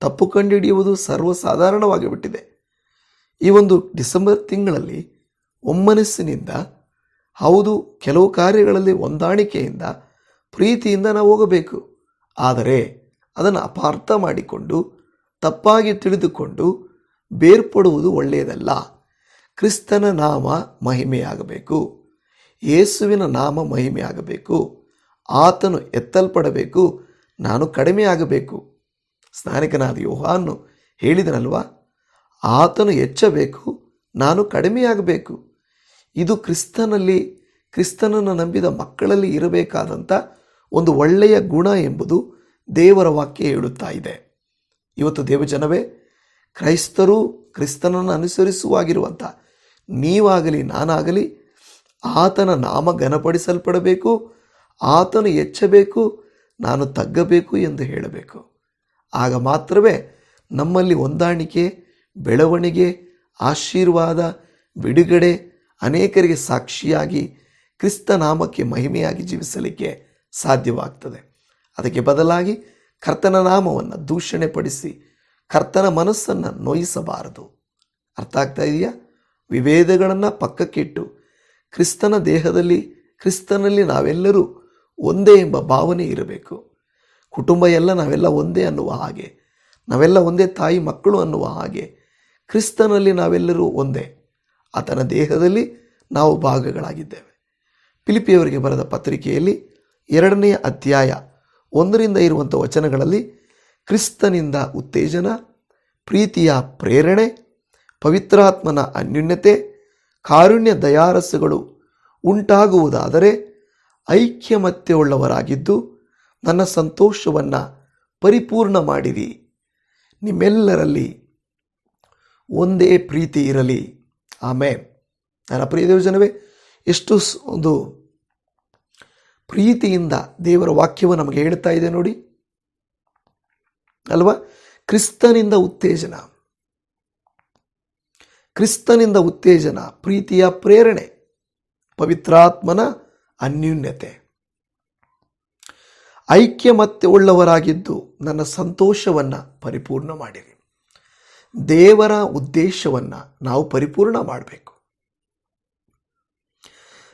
ತಪ್ಪು ಕಂಡುಹಿಡಿಯುವುದು ಸರ್ವಸಾಧಾರಣವಾಗಿ ಬಿಟ್ಟಿದೆ ಈ ಒಂದು ಡಿಸೆಂಬರ್ ತಿಂಗಳಲ್ಲಿ ಒಮ್ಮನಸ್ಸಿನಿಂದ ಹೌದು, ಕೆಲವು ಕಾರ್ಯಗಳಲ್ಲಿ ಹೊಂದಾಣಿಕೆಯಿಂದ ಪ್ರೀತಿಯಿಂದ ನಾವು ಹೋಗಬೇಕು. ಆದರೆ ಅದನ್ನು ಅಪಾರ್ಥ ಮಾಡಿಕೊಂಡು, ತಪ್ಪಾಗಿ ತಿಳಿದುಕೊಂಡು ಬೇರ್ಪಡುವುದು ಒಳ್ಳೆಯದಲ್ಲ. ಕ್ರಿಸ್ತನ ನಾಮ ಮಹಿಮೆಯಾಗಬೇಕು. ಯೇಸುವಿನ ನಾಮ ಮಹಿಮೆಯಾಗಬೇಕು. ಆತನು ಎತ್ತಲ್ಪಡಬೇಕು. ನಾನು ಕಡಿಮೆಯಾಗಬೇಕು. ಸ್ನಾನಿಕನಾದ ಯೋಹಾನ್ನು ಹೇಳಿದನಲ್ವಾ? ಆತನು ಹೆಚ್ಚಬೇಕು. ನಾನು ಕಡಿಮೆಯಾಗಬೇಕು. ಇದು ಕ್ರಿಸ್ತನಲ್ಲಿ, ಕ್ರಿಸ್ತನನ್ನು ನಂಬಿದ ಮಕ್ಕಳಲ್ಲಿ ಇರಬೇಕಾದಂಥ ಒಂದು ಒಳ್ಳೆಯ ಗುಣ ಎಂಬುದು ದೇವರ ವಾಕ್ಯ ಹೇಳುತ್ತಾ ಇದೆ. ಇವತ್ತು ದೇವಜನವೇ, ಕ್ರೈಸ್ತರು ಕ್ರಿಸ್ತನನ್ನು ಅನುಸರಿಸುವಾಗಿರುವಂಥ ನೀವಾಗಲಿ, ನಾನಾಗಲಿ ಆತನ ನಾಮ ಘನಪಡಿಸಲ್ಪಡಬೇಕು, ಆತನು ಹೆಚ್ಚಬೇಕು, ನಾನು ತಗ್ಗಬೇಕು ಎಂದು ಹೇಳಬೇಕು. ಆಗ ಮಾತ್ರವೇ ನಮ್ಮಲ್ಲಿ ಹೊಂದಾಣಿಕೆ, ಬೆಳವಣಿಗೆ, ಆಶೀರ್ವಾದ, ಬಿಡುಗಡೆ ಅನೇಕರಿಗೆ ಸಾಕ್ಷಿಯಾಗಿ ಕ್ರಿಸ್ತನಾಮಕ್ಕೆ ಮಹಿಮೆಯಾಗಿ ಜೀವಿಸಲಿಕ್ಕೆ ಸಾಧ್ಯವಾಗ್ತದೆ. ಅದಕ್ಕೆ ಬದಲಾಗಿ ಕರ್ತನ ನಾಮವನ್ನು ದೂಷಣೆ ಪಡಿಸಿ ಕರ್ತನ ಮನಸ್ಸನ್ನು ನೋಯಿಸಬಾರದು. ಅರ್ಥ ಆಗ್ತಾ ಇದೆಯಾ? ವಿಭೇದಗಳನ್ನು ಪಕ್ಕಕ್ಕಿಟ್ಟು ಕ್ರಿಸ್ತನ ದೇಹದಲ್ಲಿ, ಕ್ರಿಸ್ತನಲ್ಲಿ ನಾವೆಲ್ಲರೂ ಒಂದೇ ಎಂಬ ಭಾವನೆ ಇರಬೇಕು. ಕುಟುಂಬ ಎಲ್ಲ ನಾವೆಲ್ಲ ಒಂದೇ ಅನ್ನುವ ಹಾಗೆ, ನಾವೆಲ್ಲ ಒಂದೇ ತಾಯಿ ಮಕ್ಕಳು ಅನ್ನುವ ಹಾಗೆ, ಕ್ರಿಸ್ತನಲ್ಲಿ ನಾವೆಲ್ಲರೂ ಒಂದೇ. ಆತನ ದೇಹದಲ್ಲಿ ನಾವು ಭಾಗಗಳಾಗಿದ್ದೇವೆ. ಪಿಲಿಪಿಯವರಿಗೆ ಬರೆದ ಪತ್ರಿಕೆಯಲ್ಲಿ ಎರಡನೆಯ ಅಧ್ಯಾಯ ಒಂದರಿಂದ ಇರುವಂಥ ವಚನಗಳಲ್ಲಿ ಕ್ರಿಸ್ತನಿಂದ ಉತ್ತೇಜನ, ಪ್ರೀತಿಯ ಪ್ರೇರಣೆ, ಪವಿತ್ರಾತ್ಮನ ಅನ್ಯೂನ್ಯತೆ, ಕಾರುಣ್ಯ ದಯಾರಸಗಳು ಉಂಟಾಗುವುದಾದರೆ ಐಕ್ಯಮತ್ಯವುಳ್ಳವರಾಗಿದ್ದು ನನ್ನ ಸಂತೋಷವನ್ನು ಪರಿಪೂರ್ಣ ಮಾಡಿರಿ. ನಿಮ್ಮೆಲ್ಲರಲ್ಲಿ ಒಂದೇ ಪ್ರೀತಿ ಇರಲಿ. ಆಮೇಲೆ ನನ್ನ ಪ್ರಿಯ ದೇವಜನವೇ, ಎಷ್ಟು ಒಂದು ಪ್ರೀತಿಯಿಂದ ದೇವರ ವಾಕ್ಯವು ನಮಗೆ ಹೇಳ್ತಾ ಇದೆ ನೋಡಿ. ಅಲ್ವಾ? ಕ್ರಿಸ್ತನಿಂದ ಉತ್ತೇಜನ. ಕ್ರಿಸ್ತನಿಂದ ಉತ್ತೇಜನ, ಪ್ರೀತಿಯ ಪ್ರೇರಣೆ, ಪವಿತ್ರಾತ್ಮನ ಅನ್ಯೂನ್ಯತೆ. ಮತ್ತೆ ಉಳ್ಳವರಾಗಿದ್ದು ನನ್ನ ಸಂತೋಷವನ್ನು ಪರಿಪೂರ್ಣ ಮಾಡಿರಿ. ದೇವರ ಉದ್ದೇಶವನ್ನು ನಾವು ಪರಿಪೂರ್ಣ ಮಾಡಬೇಕು.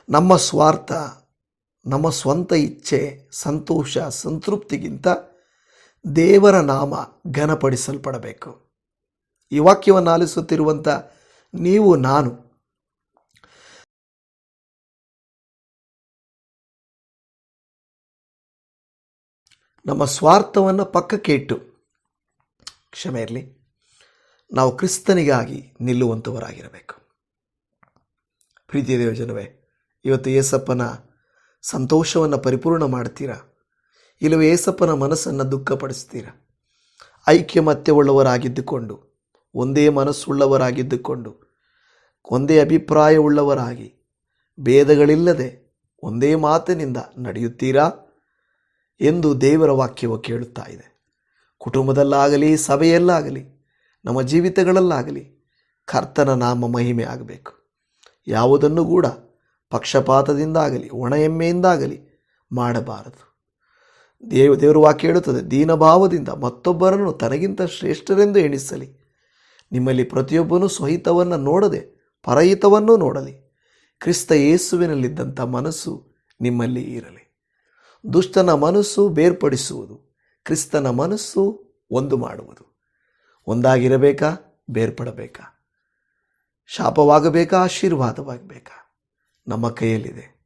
ನಮ್ಮ ಸ್ವಾರ್ಥ, ನಮ್ಮ ಸ್ವಂತ ಇಚ್ಛೆ, ಸಂತೋಷ, ಸಂತೃಪ್ತಿಗಿಂತ ದೇವರ ನಾಮ ಘನಪಡಿಸಲ್ಪಡಬೇಕು. ಈ ವಾಕ್ಯವನ್ನು ಆಲಿಸುತ್ತಿರುವಂಥ ನೀವು, ನಾನು ನಮ್ಮ ಸ್ವಾರ್ಥವನ್ನು ಪಕ್ಕಕ್ಕೆ ಇಟ್ಟು, ಕ್ಷಮೆ ಇರಲಿ. ನಾವು ಕ್ರಿಸ್ತನಿಗಾಗಿ ನಿಲ್ಲುವಂಥವರಾಗಿರಬೇಕು ಪ್ರೀತಿಯ ದೇವಜನವೇ, ಇವತ್ತು ಏಸಪ್ಪನ ಸಂತೋಷವನ್ನು ಪರಿಪೂರ್ಣ ಮಾಡ್ತೀರಾ? ಇಲ್ಲವೇ ಏಸಪ್ಪನ ಮನಸ್ಸನ್ನು ದುಃಖಪಡಿಸ್ತೀರಾ? ಐಕ್ಯಮತ್ಯವುಳ್ಳವರಾಗಿದ್ದುಕೊಂಡು, ಒಂದೇ ಮನಸ್ಸುಳ್ಳವರಾಗಿದ್ದುಕೊಂಡು, ಒಂದೇ ಅಭಿಪ್ರಾಯವುಳ್ಳವರಾಗಿ, ಭೇದಗಳಿಲ್ಲದೆ ಒಂದೇ ಮಾತಿನಿಂದ ನಡೆಯುತ್ತೀರಾ ಎಂದು ದೇವರ ವಾಕ್ಯವು ಕೇಳುತ್ತಾ ಇದೆ. ಕುಟುಂಬದಲ್ಲಾಗಲಿ, ಸಭೆಯಲ್ಲಾಗಲಿ ನಮ್ಮ ಜೀವಿತಗಳಲ್ಲಾಗಲಿ ಕರ್ತನ ನಾಮ ಮಹಿಮೆ ಆಗಬೇಕು. ಯಾವುದನ್ನು ಕೂಡ ಪಕ್ಷಪಾತದಿಂದಾಗಲಿ ಒಣ ಎಮ್ಮೆಯಿಂದಾಗಲಿ ಮಾಡಬಾರದು. ದೇವ, ದೇವರು ವಾಕ್ಯ ಹೇಳುತ್ತದೆ, ದೀನಭಾವದಿಂದ ಮತ್ತೊಬ್ಬರನ್ನು ತನಗಿಂತ ಶ್ರೇಷ್ಠರೆಂದು ಎಣಿಸಲಿ. ನಿಮ್ಮಲ್ಲಿ ಪ್ರತಿಯೊಬ್ಬನೂ ಸ್ವಹಿತವನ್ನು ನೋಡದೆ ಪರಹಿತವನ್ನೂ ನೋಡಲಿ. ಕ್ರಿಸ್ತ ಯೇಸುವಿನಲ್ಲಿದ್ದಂಥ ಮನಸ್ಸು ನಿಮ್ಮಲ್ಲಿ ಇರಲಿ. ದುಷ್ಟನ ಮನಸ್ಸು ಬೇರ್ಪಡಿಸುವುದು, ಕ್ರಿಸ್ತನ ಮನಸ್ಸು ಒಂದು ಮಾಡುವುದು. ಒಂದಾಗಿರಬೇಕಾ? ಬೇರ್ಪಡಬೇಕಾ? ಶಾಪವಾಗಬೇಕಾ? ಆಶೀರ್ವಾದವಾಗಬೇಕಾ? ನಮ್ಮ ಕೈಯಲ್ಲಿದೆ.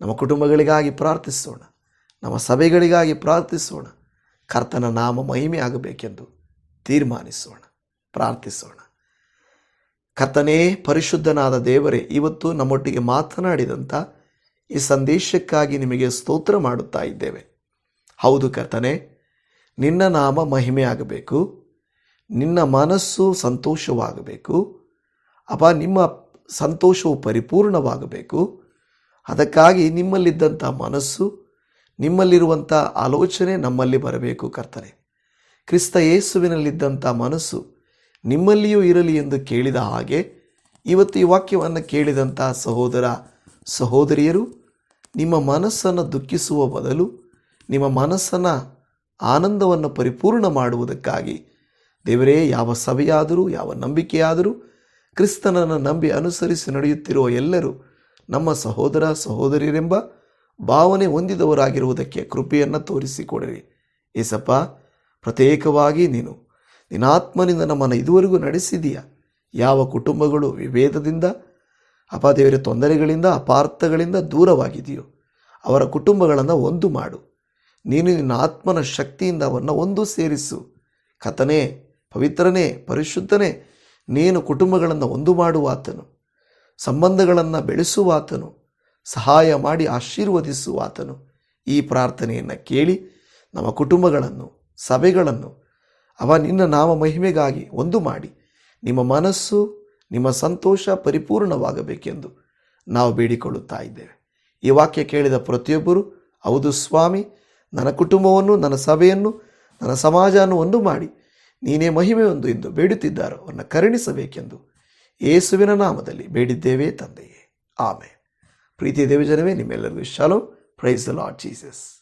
ನಮ್ಮ ಕುಟುಂಬಗಳಿಗಾಗಿ ಪ್ರಾರ್ಥಿಸೋಣ. ನಮ್ಮ ಸಭೆಗಳಿಗಾಗಿ ಪ್ರಾರ್ಥಿಸೋಣ. ಕರ್ತನ ನಾಮ ಮಹಿಮೆ ಆಗಬೇಕೆಂದು ತೀರ್ಮಾನಿಸೋಣ. ಪ್ರಾರ್ಥಿಸೋಣ. ಕರ್ತನೇ, ಪರಿಶುದ್ಧನಾದ ದೇವರೇ, ಇವತ್ತು ನಮ್ಮೊಟ್ಟಿಗೆ ಮಾತನಾಡಿದಂಥ ಈ ಸಂದೇಶಕ್ಕಾಗಿ ನಿಮಗೆ ಸ್ತೋತ್ರ ಮಾಡುತ್ತಾ ಇದ್ದೇವೆ. ಹೌದು ಕರ್ತನೆ, ನಿನ್ನ ನಾಮ ಮಹಿಮೆ ಆಗಬೇಕು ನಿನ್ನ ಮನಸ್ಸು ಸಂತೋಷವಾಗಬೇಕು ಅಪ್ಪ ನಿಮ್ಮ ಸಂತೋಷವು ಪರಿಪೂರ್ಣವಾಗಬೇಕು. ಅದಕ್ಕಾಗಿ ನಿಮ್ಮಲ್ಲಿದ್ದಂಥ ಮನಸ್ಸು ನಿಮ್ಮಲ್ಲಿರುವಂಥ ಆಲೋಚನೆ ನಮ್ಮಲ್ಲಿ ಬರಬೇಕು ಕರ್ತನೆ. ಕ್ರಿಸ್ತ ಯೇಸುವಿನಲ್ಲಿದ್ದಂಥ ಮನಸ್ಸು ನಿಮ್ಮಲ್ಲಿಯೂ ಇರಲಿ ಎಂದು ಕೇಳಿದ ಹಾಗೆ ಇವತ್ತು ಈ ವಾಕ್ಯವನ್ನು ಕೇಳಿದಂಥ ಸಹೋದರ, ಸಹೋದರಿಯರು, ನಿಮ್ಮ ಮನಸ್ಸನ್ನು ದುಃಖಿಸುವ ಬದಲು ನಿಮ್ಮ ಮನಸ್ಸನ್ನು ಆನಂದವನ್ನು ಪರಿಪೂರ್ಣ ಮಾಡುವುದಕ್ಕಾಗಿ ದೇವರೇ, ಯಾವ ಸಭೆಯಾದರೂ, ಯಾವ ನಂಬಿಕೆಯಾದರೂ ಕ್ರಿಸ್ತನನ್ನು ನಂಬಿ ಅನುಸರಿಸಿ ನಡೆಯುತ್ತಿರುವ ಎಲ್ಲರೂ ನಮ್ಮ ಸಹೋದರ ಸಹೋದರಿಯರೆಂಬ ಭಾವನೆ ಹೊಂದಿದವರಾಗಿರುವುದಕ್ಕೆ ಕೃಪೆಯನ್ನು ತೋರಿಸಿಕೊಡಿರಿ. ಏಸಪ್ಪ, ಪ್ರತ್ಯೇಕವಾಗಿ ನೀನು ನಿನಾತ್ಮನಿಂದ ನಮ್ಮನ್ನು ಇದುವರೆಗೂ ನಡೆಸಿದೀಯ? ಯಾವ ಕುಟುಂಬಗಳು ವಿಭೇದದಿಂದ, ಅಪಾದೇವರ ತೊಂದರೆಗಳಿಂದ, ಅಪಾರ್ಥಗಳಿಂದ ದೂರವಾಗಿದೆಯೋ, ಅವರ ಕುಟುಂಬಗಳನ್ನು ಒಂದು ಮಾಡು. ನೀನು ನಿನ್ನ ಆತ್ಮನ ಶಕ್ತಿಯಿಂದ ಅವನ್ನು ಒಂದು ಸೇರಿಸು. ಕತನೇ ಪವಿತ್ರನೇ, ಪರಿಶುದ್ಧನೇ, ನೀನು ಕುಟುಂಬಗಳನ್ನು ಒಂದು ಮಾಡುವಾತನು, ಸಂಬಂಧಗಳನ್ನು ಬೆಳೆಸುವಾತನು, ಸಹಾಯ ಮಾಡಿ ಆಶೀರ್ವದಿಸುವಾತನು. ಈ ಪ್ರಾರ್ಥನೆಯನ್ನು ಕೇಳಿ ನಮ್ಮ ಕುಟುಂಬಗಳನ್ನು, ಸಭೆಗಳನ್ನು, ಅವ ನಿನ್ನ ನಾಮ ಮಹಿಮೆಗಾಗಿ ಒಂದು ಮಾಡಿ, ನಿಮ್ಮ ಮನಸ್ಸು, ನಿಮ್ಮ ಸಂತೋಷ ಪರಿಪೂರ್ಣವಾಗಬೇಕೆಂದು ನಾವು ಬೇಡಿಕೊಳ್ಳುತ್ತಾ ಇದ್ದೇವೆ. ಈ ವಾಕ್ಯ ಕೇಳಿದ ಪ್ರತಿಯೊಬ್ಬರು, ಹೌದು ಸ್ವಾಮಿ, ನನ್ನ ಕುಟುಂಬವನ್ನು, ನನ್ನ ಸಭೆಯನ್ನು, ನನ್ನ ಸಮಾಜವನ್ನು ಒಂದು ಮಾಡಿ ನೀನೇ ಮಹಿಮೆಯೊಂದು ಎಂದು ಬೇಡುತ್ತಿದ್ದಾರೋ ಅವನ್ನ ಕರುಣಿಸಬೇಕೆಂದು ಯೇಸುವಿನ ನಾಮದಲ್ಲಿ ಬೇಡಿದ್ದೇವೆ ತಂದೆಯೇ. ಆಮೆ ಪ್ರೀತಿಯ ದೇವಜನವೇ, ನಿಮ್ಮೆಲ್ಲರಿಗೂ shallow. Praise the Lord Jesus